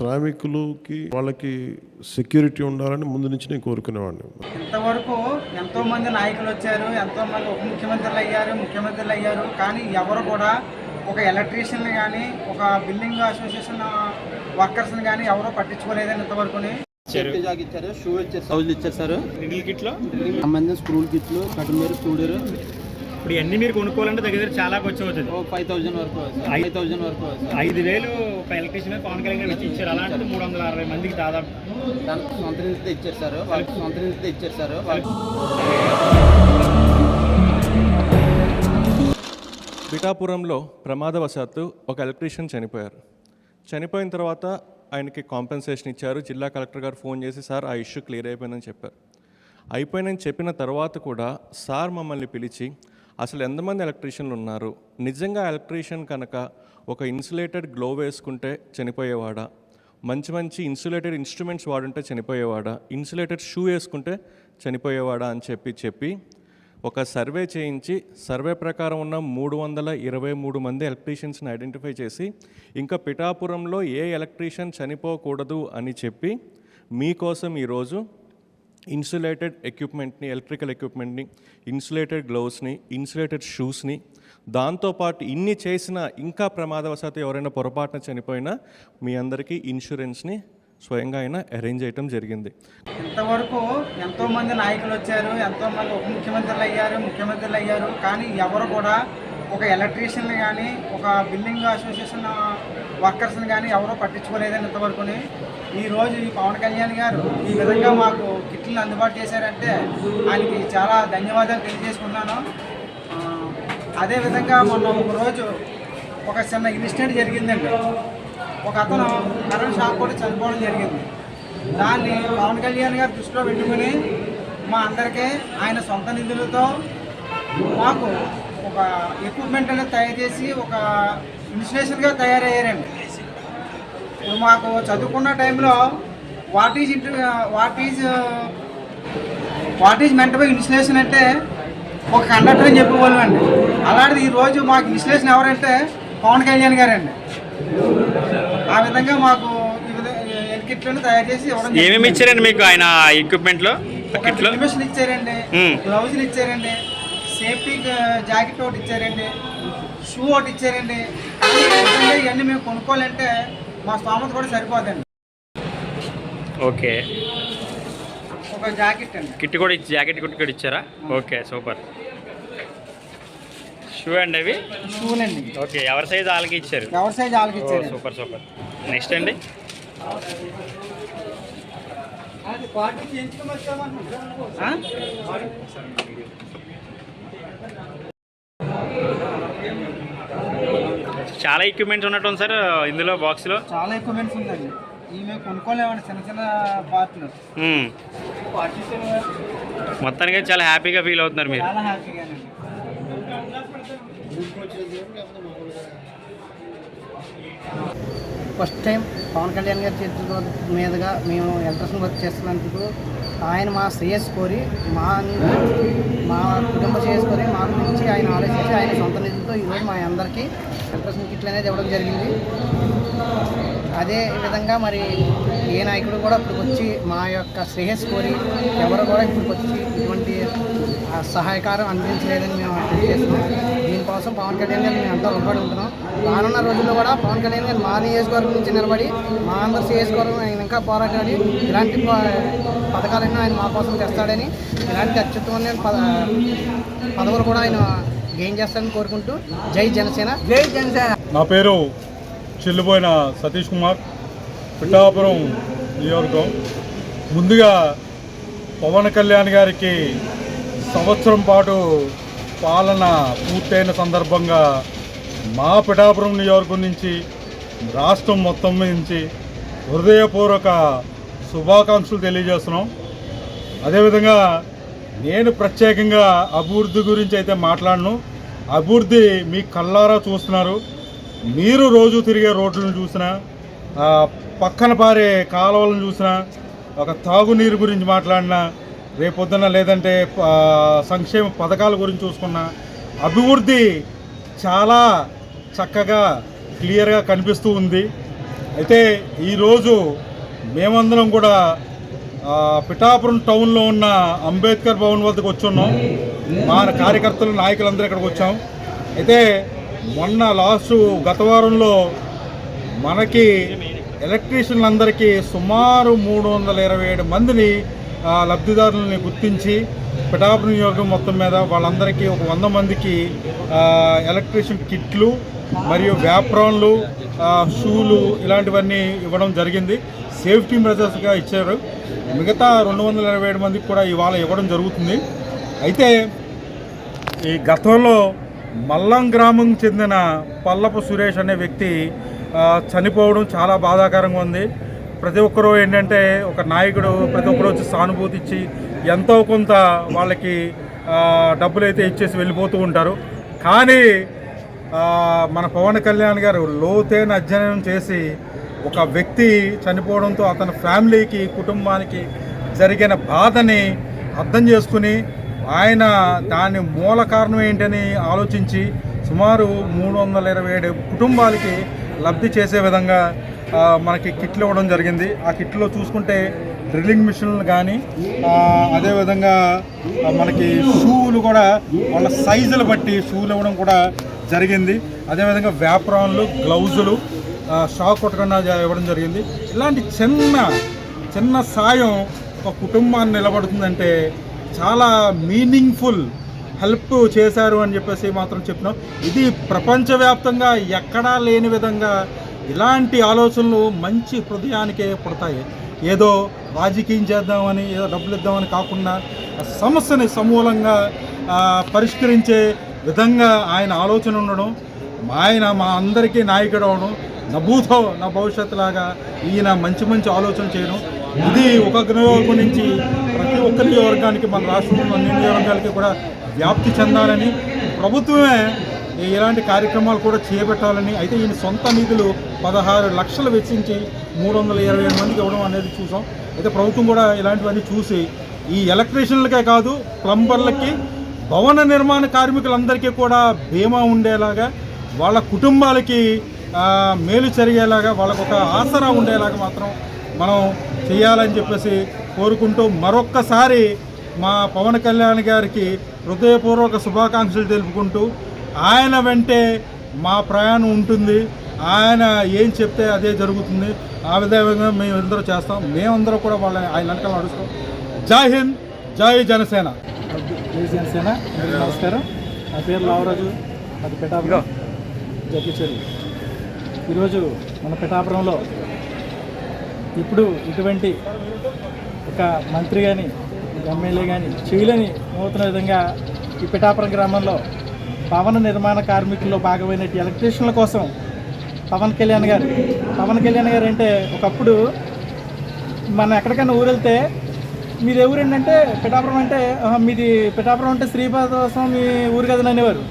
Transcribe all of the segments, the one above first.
శ్రామికులకి వాళ్ళకి సెక్యూరిటీ ఉండాలని ముందు నుంచి నేను కోరుకునేవాడిని. ఇంతవరకు ఎంతో మంది నాయకులు వచ్చారు ఎంతో మంది ఉప ముఖ్యమంత్రులు అయ్యారు ముఖ్యమంత్రులు అయ్యారు. కానీ ఎవరు కూడా ఒక ఎలక్ట్రీషియన్ కానీ ఒక బిల్డింగ్ అసోసియేషన్ వర్కర్స్ని కానీ ఎవరో పట్టించుకోలేదని ఇంతవరకుని. జాక్ ఇచ్చారు షూ ఇచ్చారు సౌజులు ఇచ్చారు సార్ కిట్లో సంబంధించిన స్క్రూల్ కిట్లు కటుమీరు స్టూడియర్ ఇప్పుడు ఇవన్నీ మీరు కొనుక్కోవాలంటే దగ్గర దగ్గర చాలా ఖర్చు అవుతుంది. ఓ ఫైవ్ థౌజండ్ వరకు ఫైవ్ థౌజండ్ వరకు. ఐదు వేలు ఒక ఎలక్ట్రీషియన్ పవన్ కళ్యాణ్ గారు ఇచ్చి ఇచ్చారు. అలాంటిది మూడు వందల అరవై మందికి దాదాపు. దానికి సొంత నుంచి ఇచ్చారు సార్. వాళ్ళకి సొంత నుంచి ఇచ్చారు సార్. పిఠాపురంలో ప్రమాదవశాత్తు ఒక ఎలక్ట్రీషియన్ చనిపోయారు. చనిపోయిన తర్వాత ఆయనకి కాంపెన్సేషన్ ఇచ్చారు. జిల్లా కలెక్టర్ గారు ఫోన్ చేసి సార్ ఆ ఇష్యూ క్లియర్ అయిపోయిందని చెప్పారు. అయిపోయిందని చెప్పిన తర్వాత కూడా సార్ మమ్మల్ని పిలిచి అసలు ఎంతమంది ఎలక్ట్రీషియన్లు ఉన్నారు? నిజంగా ఎలక్ట్రీషియన్ కనుక ఒక ఇన్సులేటెడ్ గ్లో వేసుకుంటే చనిపోయేవాడా? మంచి మంచి ఇన్సులేటెడ్ ఇన్స్ట్రుమెంట్స్ వాడుంటే చనిపోయేవాడా? ఇన్సులేటెడ్ షూ వేసుకుంటే చనిపోయేవాడా అని చెప్పి చెప్పి ఒక సర్వే చేయించి సర్వే ప్రకారం ఉన్న మూడు వందల ఇరవై మూడు మంది ఎలక్ట్రీషియన్స్ని ఐడెంటిఫై చేసి ఇంకా పిఠాపురంలో ఏ ఎలక్ట్రీషియన్ చనిపోకూడదు అని చెప్పి మీకోసం ఈరోజు ఇన్సులేటెడ్ ఎక్విప్మెంట్ని ఎలక్ట్రికల్ ఎక్విప్మెంట్ని ఇన్సులేటెడ్ గ్లౌస్ని ఇన్సులేటెడ్ షూస్ని దాంతోపాటు ఇన్ని చేసినా ఇంకా ప్రమాదవశాత్తు ఎవరైనా పొరపాటున చనిపోయినా మీ అందరికీ ఇన్సూరెన్స్ని స్వయంగా ఆయన అరేంజ్ చేయటం జరిగింది. ఇంతవరకు ఎంతోమంది నాయకులు వచ్చారు ఎంతో మంది ఉప ముఖ్యమంత్రులు అయ్యారు ముఖ్యమంత్రులు అయ్యారు కానీ ఎవరు కూడా ఒక ఎలక్ట్రీషియన్ కానీ ఒక బిల్డింగ్ అసోసియేషన్ వర్కర్స్ని కానీ ఎవరో పట్టించుకోలేదని ఇంతవరకుని ఈరోజు ఈ పవన్ కళ్యాణ్ గారు ఈ విధంగా మాకు కిట్లను అందుబాటు చేశారంటే ఆయనకి చాలా ధన్యవాదాలు తెలియజేసుకున్నాను. అదేవిధంగా మొన్న ఒకరోజు ఒక చిన్న ఇన్సిడెంట్ జరిగిందండి. ఒక అతను కరెంట్ షాక్ కూడా చనిపోవడం జరిగింది. దాన్ని పవన్ కళ్యాణ్ గారు దృష్టిలో పెట్టుకుని మా అందరికీ ఆయన సొంత నిధులతో మాకు ఒక ఎక్విప్మెంట్ అనేది తయారు చేసి ఒక ఇన్స్టిట్యూషన్గా తయారయ్యారండి. ఇప్పుడు మాకు చదువుకున్న టైంలో what is inter what is what is meant by insulation అంటే ఒక కండక్టర్ అని చెప్పేవాళ్ళం అండి. అలాంటిది ఈరోజు మాకు ఇన్స్టిలేషన్ ఎవరంటే పవన్ కళ్యాణ్ గారండి. ఆ విధంగా మాకు ఎన్కిట్లను తయారు చేసి ఇవ్వడం ఏమేమి ఇచ్చారండి మీకు ఆయన ఎక్విప్మెంట్లో కిట్లో? మిషన్ ఇచ్చారండి. గ్లౌజులు ఇచ్చారండి. సేఫ్టీ జాకెట్ ఒకటి ఇచ్చారండి. షూ ఒకటి ఇచ్చారండి. ఇవన్నీ మేము కొనుక్కోవాలంటే మా స్తోమత కూడా సరిపోదండి. ఓకే. ఒక జాకెట్ అండి. కిట్ కూడా ఇచ్చి జాకెట్ కిట్ కూడా ఇచ్చారా? Okay super. షూ అండి అవి? షూలండి. ఓకే ఎవరి సైజ్ వాళ్ళకి ఇచ్చారు? ఎవరి సైజ్ వాళ్ళకి ఓ, ఇచ్చారండి. Super super. నెక్స్ట్ అండి. అది చాలా ఎక్విప్మెంట్స్ ఉన్నట్టు సార్ ఇందులో బాక్స్లో చాలా ఎక్విప్మెంట్స్ ఉందండి కొనుక్కోలేమండి చిన్న చిన్న పార్ట్లు. మొత్తానికి చాలా హ్యాపీగా ఫీల్ అవుతున్నారు మీరు. చాలా హ్యాపీగానండి ఫస్ట్ టైం పవన్ కళ్యాణ్ గారి చేతుల మీదుగా మేము ఎలక్ట్రిషన్ వర్క్ చేస్తున్నందుకు ఆయన మా శ్రేయస్ కోరి మా మా కుటుంబ శ్రేయస్ కోరి మా గురించి ఆయన ఆలోచించి ఆయన సొంత నిధులతో ఈరోజు మా అందరికీ ఎలక్ట్రిషన్ కిట్లు అనేది ఇవ్వడం జరిగింది. అదే విధంగా మరి ఏ నాయకుడు కూడా ఇప్పుడు వచ్చి మా యొక్క శ్రేయస్ కోరి ఎవరు కూడా ఇప్పుడు వచ్చి ఇటువంటి సహాయకారం అందించలేదని మేము తెలియజేస్తున్నాం. దీనికోసం పవన్ కళ్యాణ్ గారిని మేము ఎంతో రుణపడి ఉంటున్నాం. రానున్న రోజుల్లో కూడా పవన్ కళ్యాణ్ గారు మా నియోజకవర్గం నుంచి నిలబడి మా అందరి నియోజకవర్గం ఆయన ఇంకా పోరాటాడి ఇలాంటి ప- పథకాలన్నీ ఆయన మా కోసం తెస్తాడని ఇలాంటి అత్యుత్తమైన పద పదవులు కూడా ఆయన గెయిన్ చేస్తాడని కోరుకుంటూ జై జనసేన. జై జనసేన. నా పేరు చెల్లిపోయిన సతీష్ కుమార్. పిఠాపురం నియోజకవర్గం. ముందుగా పవన్ కళ్యాణ్ గారికి సంవత్సరం పాటు పాలన పూర్తయిన సందర్భంగా మా పిఠాపురం నియోజకవర్గం నుంచి రాష్ట్రం మొత్తం నుంచి హృదయపూర్వక శుభాకాంక్షలు తెలియజేస్తున్నాం. అదేవిధంగా నేను ప్రత్యేకంగా అభివృద్ధి గురించి అయితే మాట్లాడను. అభివృద్ధి మీ కళ్ళారా చూస్తున్నారు. మీరు రోజు తిరిగే రోడ్లను చూసినా పక్కన పారే కాలువలను చూసినా ఒక తాగునీరు గురించి మాట్లాడినా రేపొద్దున లేదంటే సంక్షేమ పథకాల గురించి చూసుకున్నా అభివృద్ధి చాలా చక్కగా క్లియర్గా కనిపిస్తూ ఉంది. అయితే ఈరోజు మేమందరం కూడా పిఠాపురం టౌన్లో ఉన్న అంబేద్కర్ భవన్ వద్దకు వచ్చున్నాం. మా కార్యకర్తలు నాయకులందరూ ఇక్కడికి వచ్చాం. అయితే మొన్న లాస్ట్ గత వారంలో మనకి ఎలక్ట్రీషియన్లందరికీ సుమారు మూడు వందల ఇరవై ఏడు మందిని లబ్ధిదారులని గుర్తించి పిఠాపురం నియోజకం మొత్తం మీద వాళ్ళందరికీ ఒక వంద మందికి ఎలక్ట్రీషియన్ కిట్లు మరియు వ్యాప్రాన్లు షూలు ఇలాంటివన్నీ ఇవ్వడం జరిగింది. సేఫ్టీ మెజర్స్గా ఇచ్చారు. మిగతా రెండు వందల ఇరవై ఏడు మందికి కూడా ఇవాళ ఇవ్వడం జరుగుతుంది. అయితే ఈ గతంలో మల్లం గ్రామం చెందిన పల్లపు సురేష్ అనే వ్యక్తి చనిపోవడం చాలా బాధాకరంగా ఉంది. ప్రతి ఒక్కరూ ఏంటంటే ఒక నాయకుడు ప్రతి ఒక్కరు వచ్చి సానుభూతి ఇచ్చి ఎంతో కొంత వాళ్ళకి డబ్బులు అయితే ఇచ్చేసి వెళ్ళిపోతూ ఉంటారు. కానీ మన పవన్ కళ్యాణ్ గారు లోతైన అధ్యయనం చేసి ఒక వ్యక్తి చనిపోవడంతో అతని ఫ్యామిలీకి కుటుంబానికి జరిగిన బాధని అర్థం చేసుకుని ఆయన దాని మూల కారణం ఏంటని ఆలోచించి సుమారు మూడు వందల ఇరవై ఏడు కుటుంబాలకి లబ్ధి చేసే విధంగా మనకి కిట్లు ఇవ్వడం జరిగింది. ఆ కిట్లో చూసుకుంటే డ్రిల్లింగ్ మిషన్లు కానీ అదేవిధంగా మనకి షూలు కూడా వాళ్ళ సైజులు బట్టి షూలు ఇవ్వడం కూడా జరిగింది. అదేవిధంగా వ్యాప్రాన్లు గ్లౌజులు షాక్ కొట్టకుండా ఇవ్వడం జరిగింది. ఇలాంటి చిన్న చిన్న సాయం ఒక కుటుంబాన్ని నిలబడుతుందంటే చాలా మీనింగ్ఫుల్ హెల్ప్ చేశారు అని చెప్పేసి మాత్రం చెప్తున్నాం. ఇది ప్రపంచవ్యాప్తంగా ఎక్కడా లేని విధంగా ఇలాంటి ఆలోచనలు మంచి హృదయానికే పుడతాయి. ఏదో రాజకీయం చేద్దామని ఏదో డబ్బులు ఇద్దామని కాకుండా సమస్యని సమూలంగా పరిష్కరించే విధంగా ఆయన ఆలోచన ఉండడం ఆయన మా అందరికీ నాయకుడు అవడం నా భూతో నా భవిష్యత్తు లాగా ఈయన మంచి మంచి ఆలోచన చేయడం. ఇది ఒక నియోజకవర్గం నుంచి ప్రతి ఒక్క నియోజకవర్గానికి మన రాష్ట్రంలో అన్ని నియోజకవర్గాలకి కూడా వ్యాప్తి చెందాలని ప్రభుత్వమే ఇలాంటి కార్యక్రమాలు కూడా చేపట్టాలని అయితే ఈయన సొంత నిధులు పదహారు లక్షలు వెచ్చించి మూడు వందల ఇరవై ఏడు మందికి ఇవ్వడం అనేది చూసాం. అయితే ప్రభుత్వం కూడా ఇలాంటివన్నీ చూసి ఈ ఎలక్ట్రీషియన్లకే కాదు ప్లంబర్లకి భవన నిర్మాణ కార్మికులందరికీ కూడా బీమా ఉండేలాగా వాళ్ళ కుటుంబాలకి మేలు జరిగేలాగా వాళ్ళకు ఒక ఆసరా ఉండేలాగా మాత్రం మనం చేయాలని చెప్పేసి కోరుకుంటూ మరొక్కసారి మా పవన్ కళ్యాణ్ గారికి హృదయపూర్వక శుభాకాంక్షలు తెలుపుకుంటూ ఆయన వెంటే మా ప్రయాణం ఉంటుంది. ఆయన ఏం చెప్తే అదే జరుగుతుంది. ఆ విధంగా మేము అందరూ చేస్తాం. మేమందరం కూడా వాళ్ళ ఆయన వెనకాల నడుస్తాం. జై హింద్ జై జనసేన. జై జనసేన. నమస్కారం. నా పేరు లావరాజు. అది పిఠాపురం జగ్గిచెరు ఈరోజు మన పిఠాపురంలో ఇప్పుడు ఇటువంటి ఒక మంత్రి కానీ ఎమ్మెల్యే కానీ చేయలేని నూతన విధంగా ఈ పిఠాపురం గ్రామంలో భవన నిర్మాణ కార్మికుల్లో భాగమైన ఎలక్ట్రీషియన్ల కోసం పవన్ కళ్యాణ్ గారు పవన్ కళ్యాణ్ గారు అంటే ఒకప్పుడు మనం ఎక్కడికైనా ఊరు వెళ్తే మీది ఎవరు ఏంటంటే పిఠాపురం అంటే మీది పిఠాపురం అంటే శ్రీపాదవాసం మీ ఊరు కదని అనేవారు.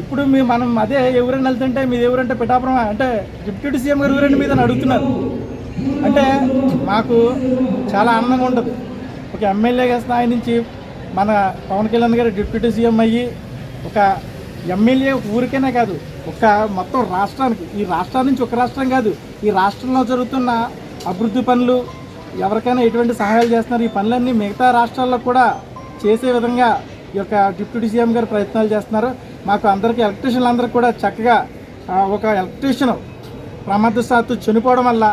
ఇప్పుడు మీ మనం అదే ఎవరైనా వెళ్తుంటే మీది ఎవరంటే పిఠాపురం అంటే డిప్యూటీ సీఎం గారు ఎవరండి మీద అడుగుతున్నారు. అంటే మాకు చాలా ఆనందంగా ఉంటుంది. ఒక ఎమ్మెల్యే స్థాయి నుంచి మన పవన్ కళ్యాణ్ గారు డిప్యూటీ సీఎం అయ్యి ఒక ఎమ్మెల్యే ఊరికైనా కాదు ఒక మొత్తం రాష్ట్రానికి ఈ రాష్ట్రం నుంచి ఒక రాష్ట్రం కాదు ఈ రాష్ట్రంలో జరుగుతున్న అభివృద్ధి పనులు ఎవరికైనా ఎటువంటి సహాయాలు చేస్తున్నారు ఈ పనులన్నీ మిగతా రాష్ట్రాల్లో కూడా చేసే విధంగా ఈ యొక్క డిప్యూటీ సీఎం గారు ప్రయత్నాలు చేస్తున్నారు. మాకు అందరికీ ఎలక్ట్రీషియన్లు అందరికీ కూడా చక్కగా ఒక ఎలక్ట్రీషియన్ ప్రమాదశాత్తు చనిపోవడం వల్ల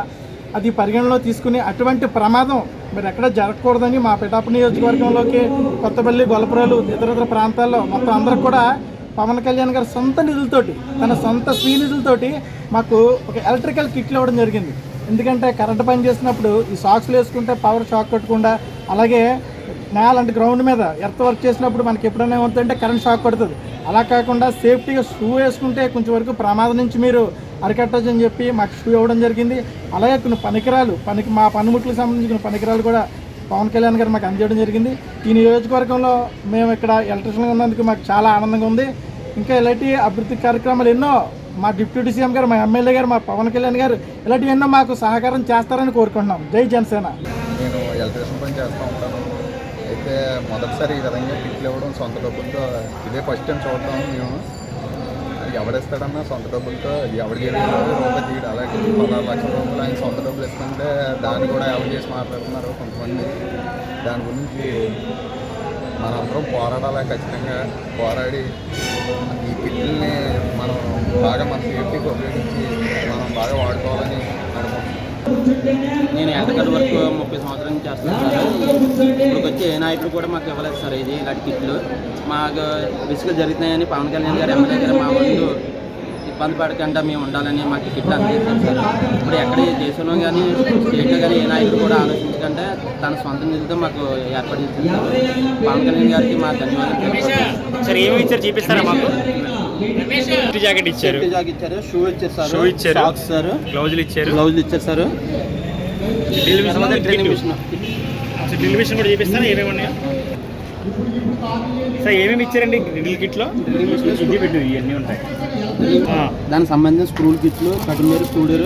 అది పరిగణలో తీసుకుని అటువంటి ప్రమాదం మరి ఎక్కడ జరగకూడదని మా పిఠాపు నియోజకవర్గంలోకి కొత్తపల్లి గొల్లపురాలు ఇతర ఇతర ప్రాంతాల్లో మొత్తం అందరూ కూడా పవన్ కళ్యాణ్ గారి సొంత నిధులతోటి తన సొంత స్వీ నిధులతోటి మాకు ఒక ఎలక్ట్రికల్ కిట్లు ఇవ్వడం జరిగింది. ఎందుకంటే కరెంట్ పని చేసినప్పుడు ఈ సాక్స్లు వేసుకుంటే పవర్ షాక్ కొట్టకుండా అలాగే నేల అంటే గ్రౌండ్ మీద ఎర్త్ వర్క్ చేసినప్పుడు మనకి ఎప్పుడైనా ఉంటుందంటే కరెంట్ షాక్ కొడుతుంది. అలా కాకుండా సేఫ్టీగా షూ వేసుకుంటే కొంచెం వరకు ప్రమాదం నుంచి మీరు అరికట్టచ్చు అని చెప్పి మాకు షూ ఇవ్వడం జరిగింది. అలాగే కొన్ని పనికిరాలు పనికి మా పనిముట్లకు సంబంధించిన పనికిరాలు కూడా పవన్ కళ్యాణ్ గారు మాకు అందజేయడం జరిగింది. ఈ నియోజకవర్గంలో మేము ఇక్కడ ఎలక్ట్రిషన్గా ఉన్నందుకు మాకు చాలా ఆనందంగా ఉంది. ఇంకా ఇలాంటి అభివృద్ధి కార్యక్రమాలు ఎన్నో మా డిప్యూటీ సీఎం గారు మా ఎమ్మెల్యే గారు మా పవన్ కళ్యాణ్ గారు ఇలాంటివి ఎన్నో మాకు సహకారం చేస్తారని కోరుకుంటున్నాం. జై జనసేన. నేను ఎలక్ట్రిషన్ పని చేస్తూ ఉంటాను. అయితే మొదటిసారి ఈ విధంగా కిట్లు ఇవ్వడం సొంత డబ్బులతో ఇదే ఫస్ట్ టైం చూడటం మేము. ఎవడిస్తాడన్నా సొంత డబ్బులతో ఎవడు చేయడం రూపాయి తీయడు అలాగే పదహారు లక్షల రూపాయలు ఆయన సొంత డబ్బులు ఇస్తుంటే దాన్ని కూడా ఎవరు చేసి మాట్లాడుతున్నారు కొంతమంది. దాని గురించి మనందరం పోరాడాలి ఖచ్చితంగా. పోరాడి ఈ కిట్లని మనం బాగా మన సేఫ్టీకి ఉపయోగించి మనం బాగా వాడుకోవాలని నేను ఎంతకల్ వరకు ముప్పై సంవత్సరాల నుంచి చేస్తున్నాను సార్. ఇప్పుడు వచ్చి ఏ నాయకుడు కూడా మాకు ఇవ్వలేదు సార్ ఇది ఇలాంటి కిట్లు. మాకు రిస్కులు జరుగుతున్నాయని పవన్ కళ్యాణ్ గారు ఎమ్మెల్యే గారు మా ముందు ఇబ్బంది పడకుండా మేము ఉండాలని మాకు కిట్ అందించారు సార్. ఇప్పుడు ఎక్కడ ఈ దేశంలో కానీ స్టేట్లో కానీ ఏ నాయకులు కూడా ఆలోచించకుండా తన సొంత నిధులతో మాకు ఏర్పాటు చేసింది సార్. పవన్ కళ్యాణ్ గారికి మా ధన్యవాదాలు సార్ ఏమి ఇచ్చారు? చూపిస్తారా మాకు? జాకెట్ ఇచ్చారు. జాకెట్ ఇచ్చారు. షూ ఇచ్చారు. షూ ఇచ్చారు. సాక్స్ సార్ గ్లౌజులు ఇచ్చారు గ్లౌజులు ఇచ్చారు sir drill machine drill machine కూడా చూపిస్తారా? ఏమేమి ఉన్నాయో? సార్ ఏమేమి ఇచ్చారండి డ్రిల్ కిట్లో డ్రిల్ మిషన్ ఇవన్నీ ఉంటాయి. దానికి సంబంధించిన స్క్రూల్ కిట్లు కటింగ్ స్కూడర్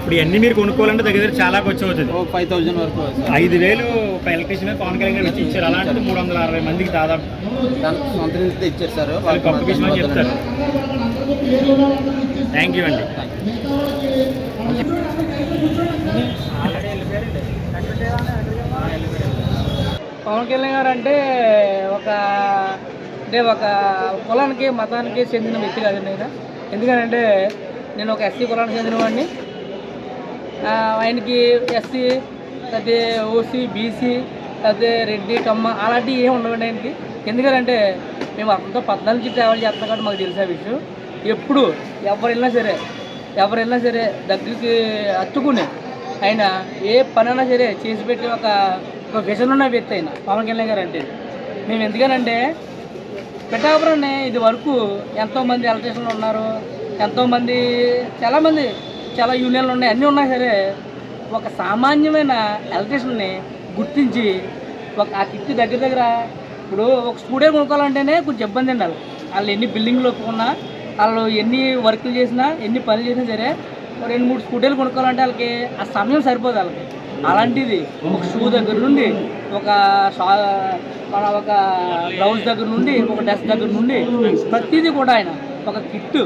ఇప్పుడు ఇవన్నీ మీరు కొనుక్కోవాలంటే దగ్గర దగ్గర చాలా ఖర్చు అవుతుంది. ఓ ఫైవ్ థౌజండ్ వరకు. ఐదు వేలు ఒక ఎలక్ట్రీషియన్ పవన్ కళ్యాణ్ గారు వచ్చి ఇచ్చారు. అలాంటిది మూడు వందల అరవై మందికి దాదాపు సొంత ఇచ్చారు సార్ వాళ్ళు కాంపిటీషన్ అని చెప్తారు. థ్యాంక్ యూ అండి. పవన్ కళ్యాణ్ గారు అంటే ఒక అంటే ఒక కులానికి మతానికి చెందిన వ్యక్తి కాదండి ఆయన. ఎందుకంటే నేను ఒక ఎస్సీ కులానికి చెందిన వాడిని ఆయనకి ఎస్సీ లేకపోతే ఓసీ బీసీ లేకపోతే రెడ్డి కమ్మ అలాంటివి ఏమి ఉండవండి ఆయనకి. ఎందుకంటే మేము అంతా పద్నాలుగు నుంచి ట్రావెల్ చేస్తాం కాబట్టి మాకు తెలిసే విషయం. ఎప్పుడు ఎవరు వెళ్ళినా సరే ఎవరు వెళ్ళినా సరే దగ్గరికి అత్తుకుని ఆయన ఏ పనైనా సరే చేసి పెట్టి ఒక ఒక విజన్ ఉన్న వ్యక్తి ఆయన పవన్ కళ్యాణ్ గారు అంటే. మేము ఎందుకనంటే పిఠాపురాన్ని ఇది వరకు ఎంతోమంది ఎలక్ట్రీషన్లు ఉన్నారు ఎంతోమంది చాలామంది చాలా యూనియన్లు ఉన్నాయి. అన్నీ ఉన్నా సరే. ఒక సామాన్యమైన ఎలక్ట్రీషియన్ని గుర్తించి ఒక ఆ కిట్ దగ్గర దగ్గర ఇప్పుడు ఒక స్టూడియో కొనుక్కోవాలంటేనే కొంచెం ఇబ్బంది అండి వాళ్ళు ఎన్ని బిల్డింగ్లు ఒప్పుకున్నా వాళ్ళు ఎన్ని వర్కులు చేసినా ఎన్ని పనులు చేసినా సరే రెండు మూడు స్కూటీలు కొనుక్కోవాలంటే వాళ్ళకి ఆ సమయం సరిపోదు వాళ్ళకి. అలాంటిది ఒక షూ దగ్గర నుండి ఒక షా మన ఒక బ్లౌజ్ దగ్గర నుండి ఒక డ్రెస్ దగ్గర నుండి ప్రతిదీ కూడా ఆయన ఒక కిట్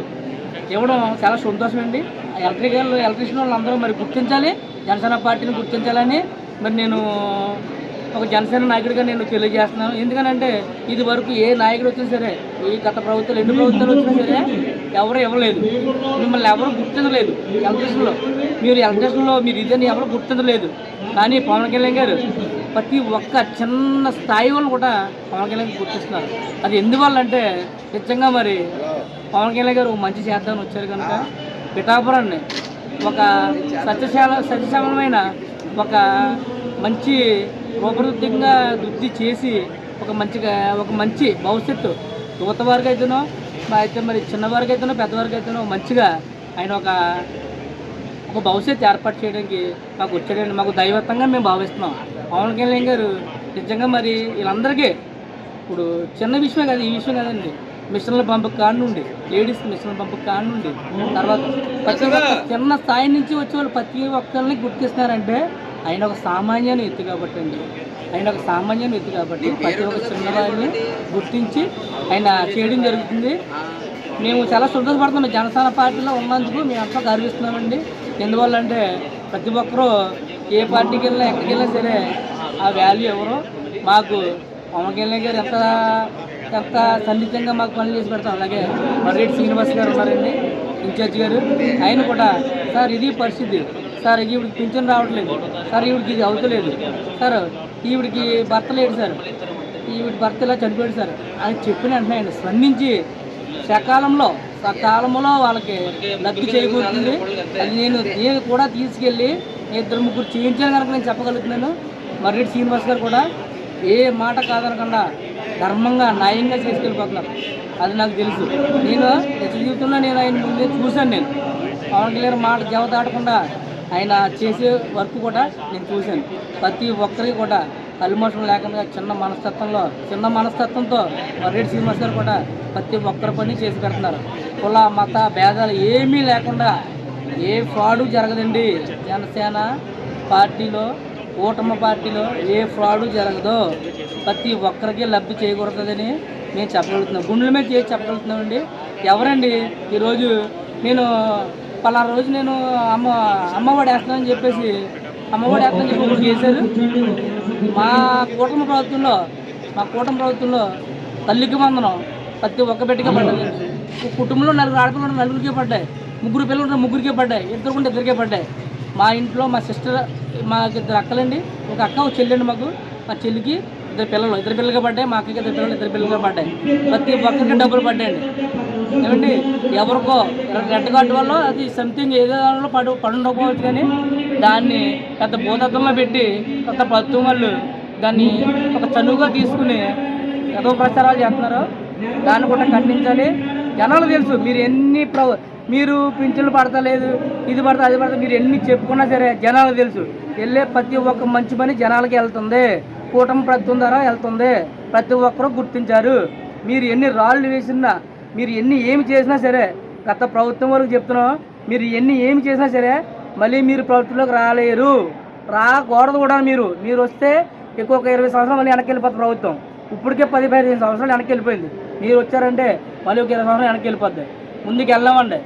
ఇవ్వడం చాలా సంతోషం అండి ఎలక్ట్రికల్ ఎలక్ట్రీషియన్ వాళ్ళందరూ మరి గుర్తించాలి. జనసేన పార్టీని గుర్తించాలని మరి నేను ఒక జనసేన నాయకుడిగా నేను తెలియజేస్తున్నాను. ఎందుకనంటే ఇది వరకు ఏ నాయకుడు వచ్చినా సరే ఈ గత ప్రభుత్వాలు ఎన్ని ప్రభుత్వాలు వచ్చినా సరే ఎవరు ఇవ్వలేదు. మిమ్మల్ని ఎవరు గుర్తించలేదు ఎలక్ట్రిషన్లో మీరు ఎలక్ట్రిషన్లో మీరు ఇదని ఎవరు గుర్తించలేదు. కానీ పవన్ కళ్యాణ్ గారు ప్రతి ఒక్క చిన్న స్థాయి వాళ్ళు కూడా పవన్ కళ్యాణ్ గుర్తిస్తున్నారు. అది ఎందువల్ల అంటే నిజంగా మరి పవన్ కళ్యాణ్ గారు మంచి చేద్దామని వచ్చారు కనుక పిఠాపురాన్ని ఒక సత్యశాల సత్యశాలమైన ఒక మంచి రూపవృద్ధిగా వృద్ధి చేసి ఒక మంచిగా ఒక మంచి భవిష్యత్తు యువత వారికి అయితేనో అయితే మరి చిన్నవారికి అయితేనో పెద్దవారికి అయితేనో మంచిగా ఆయన ఒక ఒక భవిష్యత్తు ఏర్పాటు చేయడానికి మాకు వచ్చాడండి. మాకు దైవత్వంగా మేము భావిస్తున్నాం. పవన్ కళ్యాణ్ గారు నిజంగా మరి వీళ్ళందరికీ ఇప్పుడు చిన్న విషయమే కాదు ఈ విషయం కాదండి. మిషన్ల కాడి నుండి లేడీస్ మిషన్ల కాడి నుండి తర్వాత ప్రతి చిన్న స్థాయి నుంచి వచ్చే వాళ్ళు ప్రతి ఒక్కరిని గుర్తిస్తున్నారంటే ఆయన ఒక సామాన్యమైన ఎత్తు కాబట్టి అండి. ఆయన ఒక సామాన్యమైన ఎత్తు కాబట్టి ప్రతి ఒక్క చిన్నవారిని గుర్తించి ఆయన చేయడం జరుగుతుంది. మేము చాలా సంతోషపడుతున్నాం. జనసేన పార్టీలో ఉన్నందుకు మేము ఎంతో గర్విస్తున్నామండి. ఎందువల్ల అంటే ప్రతి ఒక్కరూ ఏ పార్టీకి వెళ్ళినా ఎక్కడికి వెళ్ళినా సరే ఆ వాల్యూ ఎవరు మాకు పవన్ కళ్యాణ్ గారు ఎంత ఎంత సన్నిహితంగా మాకు పనులు చేసి పెడతాం. అలాగే మర్రెడ్డి శ్రీనివాస్ గారు ఉన్నారండి ఇన్ఛార్జ్ గారు. ఆయన కూడా సార్ ఇది పరిస్థితి. సార్ ఈవిడికి పింఛన్ రావట్లేదు. సార్ ఈవిడికి ఇది అవుతలేదు. సార్ ఈవిడికి భర్త లేడు సార్. ఈవిడ భర్త ఇలా చనిపోయాడు సార్. అని చెప్పిన వెంటనే ఆయన స్పందించి సకాలంలో సకాలంలో వాళ్ళకి లబ్ధి చేకూరుతుంది. అది నేను నేను కూడా తీసుకెళ్ళి ఇద్దరు ముగ్గురు చేయించాను కనుక నేను చెప్పగలుగుతున్నాను. మర్రెడ్డి శ్రీనివాస్ గారు కూడా ఏ మాట కాదనకుండా ధర్మంగా న్యాయంగా చేసుకెళ్ళిపోతున్నారు అది నాకు తెలుసు. నేను నిజ జీవితంలో నేను ఆయన ముందే చూశాను నేను. పవన్ కళ్యాణ్ మాట జవ దాటకుండా ఆయన చేసే వర్క్ కూడా నేను చూశాను. ప్రతి ఒక్కరికి కూడా కల్మోషం లేకుండా చిన్న మనస్తత్వంలో చిన్న మనస్తత్వంతో రెడ్డి శ్రీనివాస్ గారు కూడా ప్రతి ఒక్కరి పని చేసి పెడుతున్నారు. కుల మత భేదాలు ఏమీ లేకుండా ఏ ఫ్రాడు జరగదండి. జనసేన పార్టీలో కూటమి పార్టీలో ఏ ఫ్రాడు జరగదో ప్రతి ఒక్కరికి లబ్ధి చేకూరుతుందని మేము చెప్పగలుగుతున్నాం. గుండెల మీద చేసి చెప్పగలుగుతున్నామండి. ఎవరండి? ఈరోజు నేను పలానా రోజు నేను అమ్మ అమ్మఒడి వేస్తానని చెప్పేసి అమ్మఒడి వేస్తానని చెప్పి ఒకటి చేశారు. మా కూటమి ప్రభుత్వంలో మా కూటమి ప్రభుత్వంలో తల్లికి వందనం. ప్రతి ఒక్క బిడ్డకే పడ్డది కుటుంబంలో నలుగురు ఆడపిల్లలు నలుగురికే పడ్డాయి. ముగ్గురు పిల్లలు ఉంటే ముగ్గురికే పడ్డాయి. ఇద్దరు ఉంటే ఇద్దరికే పడ్డాయి. మా ఇంట్లో మా సిస్టర్ మాకు ఇద్దరు అక్కలండి. ఒక అక్క ఒక చెల్లండి మాకు. మా చెల్లికి ఇద్దరు పిల్లలు ఇద్దరు పిల్లలుగా పడ్డాయి మా అక్కకి ఇద్దరు పిల్లలు ఇద్దరు పిల్లలుగా పడ్డాయి. ప్రతి ఒక్కరికి డబ్బులు పడ్డాయండి. ఏమండి? ఎవరికో రెడ్ కార్డు వల్ల అది సంథింగ్ ఏదో దానిలో పడు పడుండకపోవచ్చు కానీ దాన్ని పెద్ద భూతత్వంలో పెట్టి కొత్త ప్రభుత్వం వాళ్ళు దాన్ని ఒక చనువుగా తీసుకుని ఏదో ప్రచారాలు చేస్తున్నారు. దాన్ని కూడా ఖండించాలి. జనాలు తెలుసు మీరు ఎన్ని ప్ర మీరు పింఛన్లు పడతలేదు ఇది పడతా అది పడతా మీరు ఎన్ని చెప్పుకున్నా సరే జనాలకు తెలుసు. వెళ్ళే ప్రతి ఒక్క మంచి పని జనాలకి వెళ్తుంది. కూటమి ప్రభుత్వం ద్వారా వెళ్తుంది. ప్రతి ఒక్కరూ గుర్తించారు. మీరు ఎన్ని రాళ్ళు వేసినా మీరు ఎన్ని ఏమి చేసినా సరే గత ప్రభుత్వం వరకు చెప్తున్నాం మీరు ఎన్ని ఏమి చేసినా సరే మళ్ళీ మీరు ప్రభుత్వంలోకి రాలేరు. రాకూడదు కూడా మీరు. మీరు వస్తే ఎక్కువ ఒక ఇరవై సంవత్సరాలు మళ్ళీ వెనక్కి వెళ్ళిపోతుంది ప్రభుత్వం. ఇప్పటికే పది పదిహేను సంవత్సరాలు వెనక్కి వెళ్ళిపోయింది. మీరు వచ్చారంటే మళ్ళీ ఒక ఇరవై సంవత్సరాలు వెనక్కి వెళ్ళిపోద్ది. ముందుకు వెళ్ళామండి.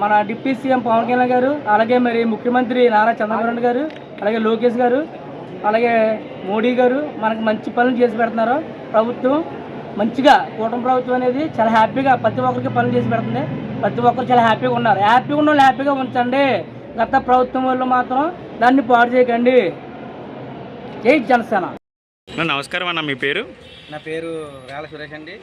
మన డిప్యూటీ సీఎం పవన్ కళ్యాణ్ గారు అలాగే మరి ముఖ్యమంత్రి నారా చంద్రబాబు నాయుడు గారు అలాగే లోకేష్ గారు అలాగే మోడీ గారు మనకు మంచి పనులు చేసి పెడుతున్నారు. ప్రభుత్వం మంచిగా కూటమి ప్రభుత్వం అనేది చాలా హ్యాపీగా ప్రతి ఒక్కరికి పనులు చేసి పెడుతుంది. ప్రతి ఒక్కరు చాలా హ్యాపీగా ఉన్నారు. హ్యాపీగా ఉన్న వాళ్ళు హ్యాపీగా ఉంచండి. గత ప్రభుత్వం వాళ్ళు మాత్రం దాన్ని పాడు చేయకండి. జై జనసేన. నమస్కారం అన్న మీ పేరు? నా పేరు రేల సురేష్ అండి.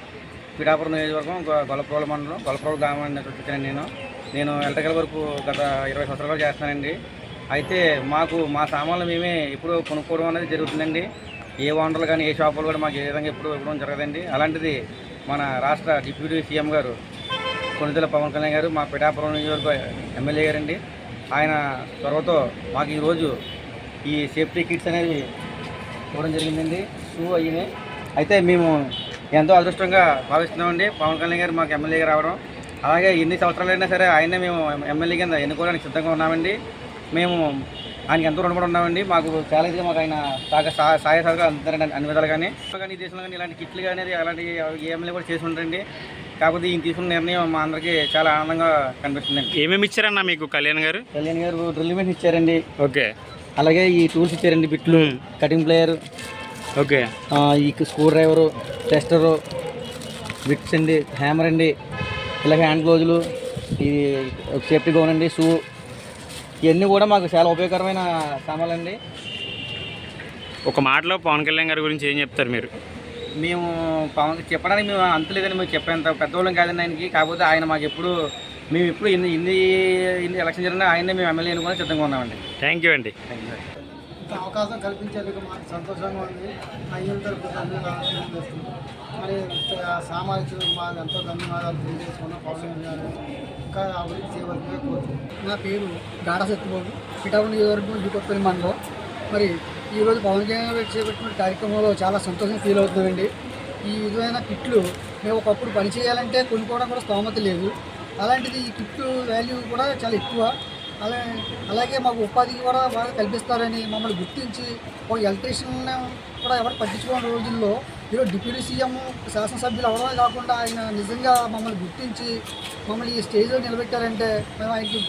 పిఠాపురం నియోజకవర్గం గొల్లప్రోల మండలం గొల్లప్రోల గ్రామం వచ్చాను నేను. నేను ఎలక్ట్రికల్ వరకు గత ఇరవై సంవత్సరాలు చేస్తానండి. అయితే మాకు మా సామాన్లు మేమే ఎప్పుడు కొనుక్కోవడం అనేది జరుగుతుందండి. ఏ ఓనర్లు కానీ ఏ షాపులు కూడా మాకు ఏ విధంగా ఎప్పుడు ఇవ్వడం జరగదండి. అలాంటిది మన రాష్ట్ర డిప్యూటీ సీఎం గారు కొనిదెల పవన్ కళ్యాణ్ గారు మా పిఠాపురం నియోజకవర్గ ఎమ్మెల్యే గారండి. ఆయన చొరవతో మాకు ఈరోజు ఈ సేఫ్టీ కిట్స్ అనేవి ఇవ్వడం జరిగిందండి. షూ అయ్యినాయి. అయితే మేము ఎంతో అదృష్టంగా భావిస్తున్నామండి. పవన్ కళ్యాణ్ గారు మాకు ఎమ్మెల్యేగా రావడం. అలాగే ఎన్ని సంవత్సరాలైనా సరే ఆయనే మేము ఎమ్మెల్యే కింద ఎన్నుకోవడానికి సిద్ధంగా ఉన్నామండి. మేము ఆయనకి ఎంతో రుణపడి ఉన్నామండి. మాకు చాలా ఇదిగా మాకు ఆయన సాగ సా- సహాయ సహకారాలు అందుతారండి అన్ని విధాలు కానీ. కానీ ఈ దేశంలో కానీ ఇలాంటి కిట్లు కానీ అలాంటి ఎమ్మెల్యే కూడా చేసి ఉంటారండి కాకపోతే ఈయన తీసుకున్న నిర్ణయం మా అందరికీ చాలా ఆనందంగా కనిపిస్తుందండి. ఏమేమి ఇచ్చారన్న మీకు కళ్యాణ్ గారు? కళ్యాణ్ గారు డ్రిల్ మెషిన్ ఇచ్చారండి. ఓకే. అలాగే ఈ టూల్స్ ఇచ్చారండి బిట్లు కటింగ్ ప్లేయర్ ఓకే. ఈ స్క్రూ డ్రైవరు టెస్టరు బిట్స్ అండి హ్యామర్ అండి ఇలాగ హ్యాండ్ గ్లోజులు ఈ సేఫ్టీ గౌన్ అండి షూ ఇవన్నీ కూడా మాకు చాలా ఉపయోగకరమైన సామాన్లు అండి ఒక మాటలో పవన్ కళ్యాణ్ గారి గురించి ఏం చెప్తారు మీరు? మేము పవన్ చెప్పడానికి మేము అంతలేదని మేము చెప్పేంత పెద్దవాళ్ళం కాదండి ఆయనకి. కాకపోతే ఆయన మాకు ఎప్పుడు మేము ఎప్పుడు ఇన్ని ఇన్ని ఇన్ని ఎలక్షన్ జరిగినా ఆయన్నే మేము ఎమ్మెల్యే అనుకుని సిద్ధంగా ఉన్నామండి. థ్యాంక్ యూ అండి. థ్యాంక్ యూ ఇంత అవకాశం కల్పించేందుకు మాకు సంతోషంగా ఉంది. అయ్యల తరపు చేస్తున్నాం మరి ఆ సామాజిక మాకు ఎంతో ధన్యవాదాలు తెలియజేసుకున్న పవన్ గారు. ఇంకా అభివృద్ధి చేయవలసిన కోరుతున్నాం. నా పేరు గాఢ సత్యబాబు. పిఠాపురం నియోజకవర్గం యూకొత్తపల్లి మనలో మరి ఈరోజు పవన్ కళ్యాణ్ చేపట్టిన కార్యక్రమంలో చాలా సంతోషం ఫీల్ అవుతున్నామండి ఈ విధమైన కిట్లు మేము ఒకప్పుడు పనిచేయాలంటే కొనుక్కోవడం కూడా స్తోమత లేదు. అలాంటిది ఈ కిట్లు వాల్యూ కూడా చాలా ఎక్కువ. అలా అలాగే మాకు ఉపాధికి కూడా బాగా కల్పిస్తారని మమ్మల్ని గుర్తించి ఒక ఎలక్ట్రీషియన్ కూడా ఎవరు పట్టించుకోని రోజుల్లో ఈరోజు డిప్యూటీ సీఎం శాసనసభ్యులు అవడమే కాకుండా ఆయన నిజంగా మమ్మల్ని గుర్తించి మమ్మల్ని ఈ స్టేజ్లో నిలబెట్టారంటే మేము ఆయనకి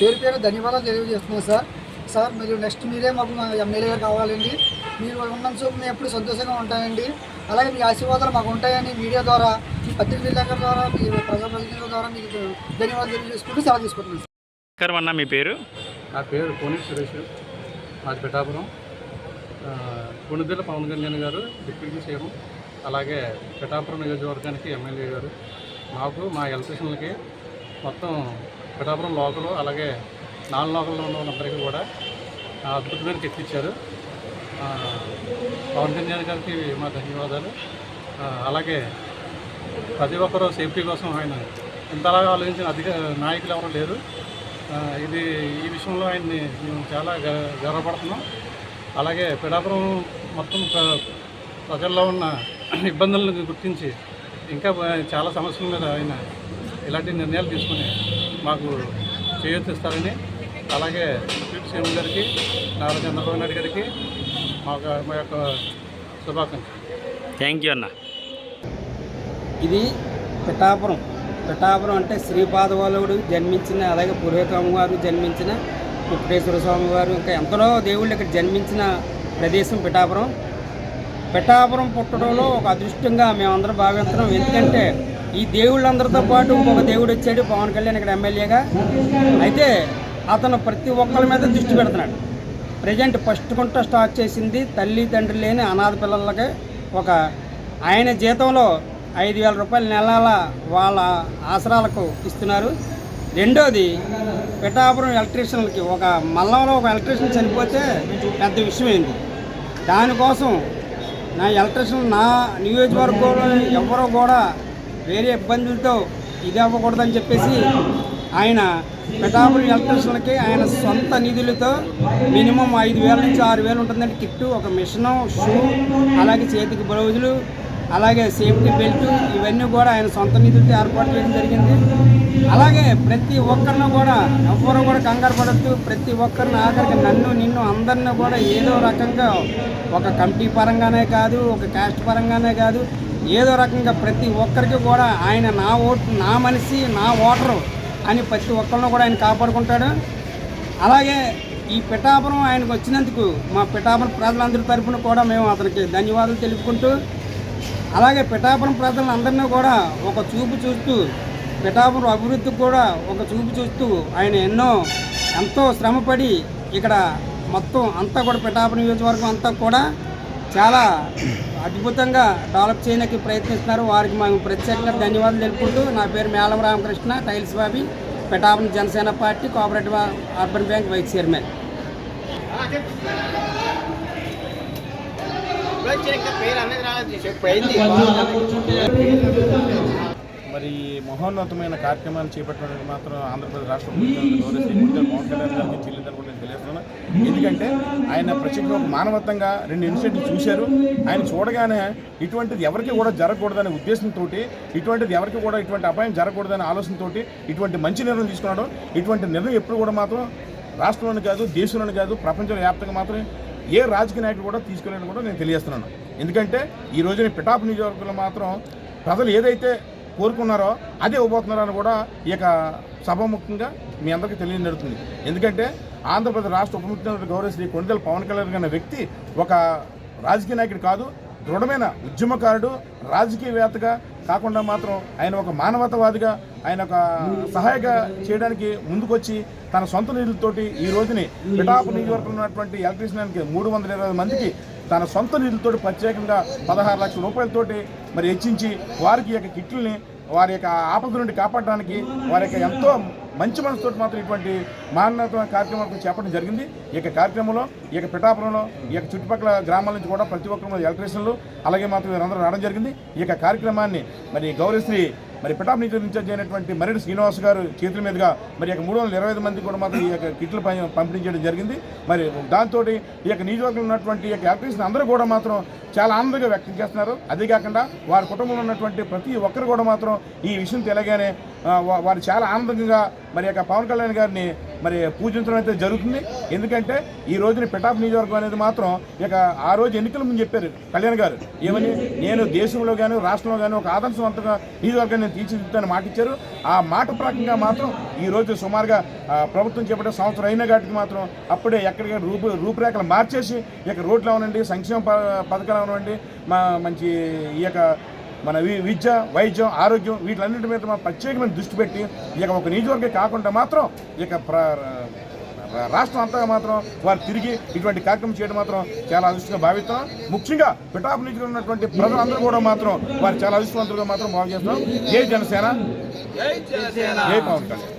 పేరు పేరు ధన్యవాదాలు తెలియజేస్తున్నాం సార్. సార్ మీరు నెక్స్ట్ మీరే మాకు ఎమ్మెల్యేగా కావాలండి. మీరు ఉన్నంత చూపు మేము ఎప్పుడు సంతోషంగా ఉంటామండి. అలాగే మీ ఆశీర్వాదాలు మాకు ఉంటాయని మీడియా ద్వారా మీ పత్రిక విలేకరుల ద్వారా మీ ప్రజాప్రతినిధుల ద్వారా మీకు ధన్యవాదాలు తెలియజేసుకుంటూ సెలవు తీసుకుంటున్నాను నమస్కారం అన్న మీ పేరు? నా పేరు కోని సురేష్. మాది పిఠాపురం. కొణిదెల పవన్ కళ్యాణ్ గారు డిప్యూటీ సీఎం అలాగే పిఠాపురం నియోజకవర్గానికి ఎమ్మెల్యే గారు. మాకు మా ఎలక్ట్రీషియన్లకి మొత్తం పిఠాపురం లోకల్ అలాగే నాన్ లోకల్లో ఉన్న వాళ్ళందరికీ కూడా అద్భుతమైన కిట్ పవన్ కళ్యాణ్ గారికి మా ధన్యవాదాలు. అలాగే ప్రతి ఒక్కరూ సేఫ్టీ కోసం ఆయన ఇంతలాగా ఆలోచించిన అధిక నాయకులు ఎవరు లేరు. ఇది ఈ విషయంలో ఆయన్ని మేము చాలా గ- గర్వపడుతున్నాం. అలాగే పిడాపురం మొత్తం ప్ర- ప్రజల్లో ఉన్న ఇబ్బందులను గుర్తించి ఇంకా చాలా సమస్యల మీద ఆయన ఇలాంటి నిర్ణయాలు తీసుకుని మాకు చేయూతిస్తారని అలాగే సీఎం గారికి నారా చంద్రబాబు నాయుడు గారికి మాకు మా యొక్క శుభాకాంక్షలు. థ్యాంక్ యూ అన్న. ఇది పిఠాపురం. పిఠాపురం అంటే శ్రీపాదవల్లుడు జన్మించిన అలాగే పురోహితమ్మ వారు జన్మించిన కుప్పటేశ్వర స్వామి వారు ఇంకా ఎంతలో దేవుళ్ళు ఇక్కడ జన్మించిన ప్రదేశం పిఠాపురం. పిఠాపురం పుట్టడంలో ఒక అదృష్టంగా మేమందరం భావిస్తున్నాం. ఎందుకంటే ఈ దేవుళ్ళందరితో పాటు ఇంకొక దేవుడు వచ్చాడు పవన్ కళ్యాణ్ ఇక్కడ ఎమ్మెల్యేగా. అయితే అతను ప్రతి ఒక్కరి మీద దృష్టి పెడుతున్నాడు. ప్రజెంట్ ఫస్ట్ కుంట స్టార్ట్ చేసింది తల్లి తండ్రి లేని అనాథ పిల్లలకి ఒక ఆయన జీతంలో ఐదు వేల రూపాయలు నెలల వాళ్ళ ఆసరాలకు ఇస్తున్నారు. రెండోది పిఠాపురం ఎలక్ట్రీషియన్లకి ఒక మల్లంలో ఒక ఎలక్ట్రీషియన్ చనిపోతే పెద్ద విషయమైంది. దానికోసం నా ఎలక్ట్రీషియన్ నా నియోజకవర్గంలో ఎవరో కూడా వేరే ఇబ్బందులతో ఇది అవ్వకూడదని చెప్పేసి ఆయన పిఠాపురం ఎలక్ట్రీషియన్లకి ఆయన సొంత నిధులతో మినిమం ఐదు వేల నుంచి ఆరు వేలు ఉంటుందంటే కిట్టు ఒక మిషను షూ అలాగే చేతికి బ్లౌజులు అలాగే సేఫ్టీ బెల్ట్ ఇవన్నీ కూడా ఆయన సొంత నిధులతో ఏర్పాటు చేయడం జరిగింది. అలాగే ప్రతి ఒక్కరిని కూడా ఎవరు కూడా కంగారు పడద్దు. ప్రతి ఒక్కరిని ఆఖరికి నన్ను నిన్ను అందరిని కూడా ఏదో రకంగా ఒక కమిటీ పరంగానే కాదు ఒక క్యాస్ట్ పరంగానే కాదు ఏదో రకంగా ప్రతి ఒక్కరికి కూడా ఆయన నా ఓటు నా మనిషి నా ఓటరు అని ప్రతి ఒక్కరిని కూడా ఆయన కాపాడుకుంటాడు. అలాగే ఈ పిఠాపురం ఆయనకు వచ్చినందుకు మా పిఠాపురం ప్రజలందరి తరపున కూడా మేము అతనికి ధన్యవాదాలు తెలుపుకుంటూ అలాగే పిఠాపురం ప్రజలందరినీ కూడా ఒక చూపు చూస్తూ పిఠాపురం అభివృద్ధికి కూడా ఒక చూపు చూస్తూ ఆయన ఎన్నో ఎంతో శ్రమపడి ఇక్కడ మొత్తం అంతా కూడా పిఠాపురం నియోజకవర్గం అంతా కూడా చాలా అద్భుతంగా డెవలప్ చేయడానికి ప్రయత్నిస్తున్నారు. వారికి మేము ప్రత్యేకంగా ధన్యవాదాలు తెలుపుకుంటూ నా పేరు Melam Ramakrishna tiles Babi Pithapuram Janasena party cooperative urban bank vice chairman. మరి మహోన్నతమైన కార్యక్రమాన్ని చేపట్టడానికి మాత్రం ఆంధ్రప్రదేశ్ రాష్ట్ర ముఖ్యమంత్రి పవన్ కళ్యాణ్ గారికి చెల్లిందని నేను తెలియజేస్తున్నాను ఎందుకంటే ఆయన ప్రత్యేకంగా మానవత్వంగా రెండు ఇన్సిడెంట్లు చూశారు. ఆయన చూడగానే ఇటువంటిది ఎవరికి కూడా జరగకూడదనే ఉద్దేశంతో ఇటువంటిది ఎవరికి కూడా ఇటువంటి అపాయం జరగకూడదనే ఆలోచనతో ఇటువంటి మంచి నిర్ణయం తీసుకున్నాడు. ఇటువంటి నిర్ణయం ఎప్పుడు కూడా మాత్రం రాష్ట్రంలోని కాదు దేశంలోని కాదు ప్రపంచ వ్యాప్తంగా మాత్రం ఏ రాజకీయ నాయకుడు కూడా తీసుకెళ్ళని కూడా నేను తెలియజేస్తున్నాను. ఎందుకంటే ఈ రోజున పిఠాపు నియోజకవర్గంలో మాత్రం ప్రజలు ఏదైతే కోరుకున్నారో అదే ఇవ్వబోతున్నారని కూడా ఈ యొక్క సభాముఖంగా మీ అందరికీ తెలియజేస్తుంది ఎందుకంటే ఆంధ్రప్రదేశ్ రాష్ట్ర ఉప ముఖ్యమంత్రి గౌరవ శ్రీ కొండల పవన్ కళ్యాణ్ అనే వ్యక్తి ఒక రాజకీయ నాయకుడు కాదు దృఢమైన ఉద్యమకారుడు రాజకీయవేత్తగా కాకుండా మాత్రం ఆయన ఒక మానవతవాదిగా ఆయన ఒక సహాయక చేయడానికి ముందుకొచ్చి తన సొంత నిధులతోటి ఈ రోజుని పిఠాపు నియోజకవర్గంలో ఉన్నటువంటి ఎలక్ట్రీషియన్కి మూడు వందల ఇరవై మందికి తన సొంత నిధులతోటి ప్రత్యేకంగా పదహారు లక్షల రూపాయలతోటి మరి హెచ్చించి వారికి యొక్క కిట్లని వారి యొక్క ఆపద నుండి కాపాడడానికి వారి యొక్క ఎంతో మంచి మనసుతో మాత్రం ఇటువంటి మానవత్వ కార్యక్రమాలు చేపట్టడం జరిగింది. ఈ యొక్క కార్యక్రమంలో ఈ యొక్క పిఠాపురంలో ఈ యొక్క చుట్టుపక్కల గ్రామాల నుంచి కూడా ప్రతి ఒక్కరు ఎలక్ట్రీషియన్లు అలాగే మాత్రం వీరందరూ రావడం జరిగింది. ఈ యొక్క కార్యక్రమాన్ని మరి గౌరవశ్రీ మరి పిఠాపు ఇన్ఛార్జ్ అయినటువంటి శ్రీనివాస్ గారు చేతుల మీదుగా మరి యొక్క మూడు వందల ఇరవై ఐదు మంది కూడా మాత్రం ఈ యొక్క కిట్లు పై- పంపిణీ చేయడం జరిగింది. మరి దాంతో ఈ యొక్క నియోజకవర్గంలో ఉన్నటువంటి ఈ యొక్క ఎలక్ట్రీషియన్ అందరూ కూడా మాత్రం చాలా ఆనందంగా వ్యక్తం చేస్తున్నారు. అదే కాకుండా వారి కుటుంబంలో ఉన్నటువంటి ప్రతి ఒక్కరు కూడా మాత్రం ఈ విషయం తెలియగానే వారు చాలా ఆనందంగా మరి యొక్క పవన్ కళ్యాణ్ గారిని మరి పూజించడం అయితే జరుగుతుంది. ఎందుకంటే ఈ రోజున పిఠాపు నియోజకవర్గం అనేది మాత్రం ఇక ఆ రోజు ఎన్నికల ముందు చెప్పారు కళ్యాణ్ గారు. ఏమని? నేను దేశంలో కానీ రాష్ట్రంలో కానీ ఒక ఆదర్శవంతంగా నియోజకవర్గాన్ని నేను తీర్చిదిద్దుతాను మాట ఇచ్చారు. ఆ మాట ప్రకారంగా మాత్రం ఈ రోజు సుమారుగా ప్రభుత్వం చేపట్టే సంవత్సరం అయిన కాటికి మాత్రం అప్పుడే ఎక్కడికి రూపు రూపురేఖలు మార్చేసి ఇక రోడ్లు అవనండి సంక్షేమ ప- పథకాలు అవనండి మా మంచి ఈ యొక్క మన విద్య వైద్యం ఆరోగ్యం వీటిలన్నింటి మీద మనం ప్రత్యేకమైన దృష్టి పెట్టి ఇక ఒక నియోజకవర్గం కాకుండా మాత్రం ఇక రాష్ట్రం అంతా మాత్రం వారు తిరిగి ఇటువంటి కార్యక్రమం చేయడం మాత్రం చాలా అదృష్టంగా భావిస్తున్నాం ముఖ్యంగా పిఠాపు నియోజకవర్గంలో ఉన్నటువంటి ప్రజలందరూ కూడా మాత్రం వారు చాలా అదృష్టవంతులుగా మాత్రం భావిస్తున్నాం జై జనసేన. జై పవన్ కళ్యాణ్.